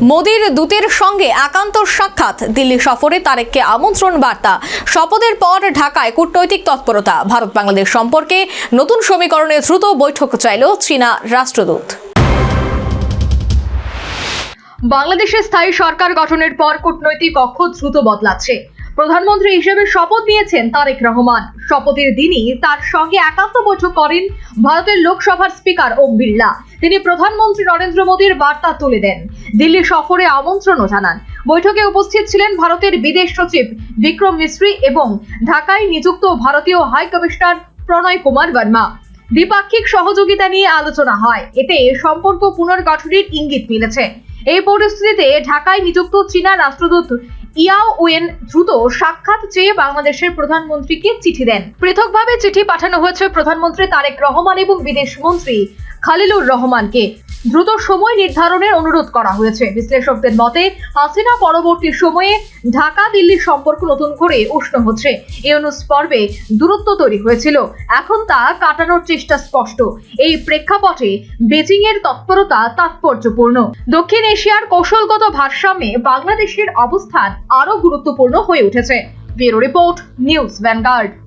মোদির দূতের সঙ্গে একান্ত সাক্ষাৎ। দিল্লি সফরে তারেককে আমন্ত্রণ বার্তা। শপথের পর ঢাকায় কূটনৈতিক তৎপরতা। ভারত বাংলাদেশ সম্পর্কে নতুন সমীকরণে দ্রুত বৈঠক চাইল চীনা রাষ্ট্রদূত। বাংলাদেশে স্থায়ী সরকার গঠনের পর কূটনৈতিক অক্ষ দ্রুত বদলাচ্ছে। প্রধানমন্ত্রী হিসেবে শপথ নিয়েছেন তারেক রহমান। শপথের দিনই তার সঙ্গে একান্ত বৈঠক করেন ভারতের লোকসভার স্পিকার ওম বিড়লা। তিনি প্রধানমন্ত্রী নরেন্দ্র মোদীর বার্তা তুলে দেন। দিল্লি সফরে আমন্ত্রণও জানান। বৈঠকে উপস্থিত ছিলেন ভারতের বিদেশ সচিব বিক্রম মিশ্রী এবং ঢাকায় নিযুক্ত ভারতীয় হাই কমিশনার প্রণয় কুমার বর্মা। দ্বিপাক্ষিক সহযোগিতা নিয়ে আলোচনা হয়। এতে সম্পর্ক পুনর্গঠনের ইঙ্গিত মিলেছে। এই পরিস্থিতিতে ঢাকায় নিযুক্ত চীনা রাষ্ট্রদূত ইয়াও ওয়েন দ্রুত সাক্ষাৎ চেয়ে বাংলাদেশের প্রধানমন্ত্রীকে চিঠি দেন। পৃথকভাবে চিঠি পাঠানো হয়েছে প্রধানমন্ত্রী তারেক রহমান এবং বিদেশ মন্ত্রী খালিলুর রহমানকে। দ্রুত সময় নির্ধারণের অনুরোধ করা হয়েছে। বিশ্লেষকদের মতে, হাসিনা পরবর্তী সময়ে ঢাকা দিল্লির সম্পর্ক নতুন করে উষ্ণ হচ্ছে। ইউনুস পর্বে দূরত্ব তৈরি হয়েছিল। এখন তা কাটানোর চেষ্টা স্পষ্ট। এই প্রেক্ষাপটে বেজিং এর তৎপরতা তাৎপর্যপূর্ণ। দক্ষিণ এশিয়ার কৌশলগত ভারসাম্যে বাংলাদেশের অবস্থান আরও গুরুত্বপূর্ণ হয়ে উঠেছে। Bureau report, news Vanguard.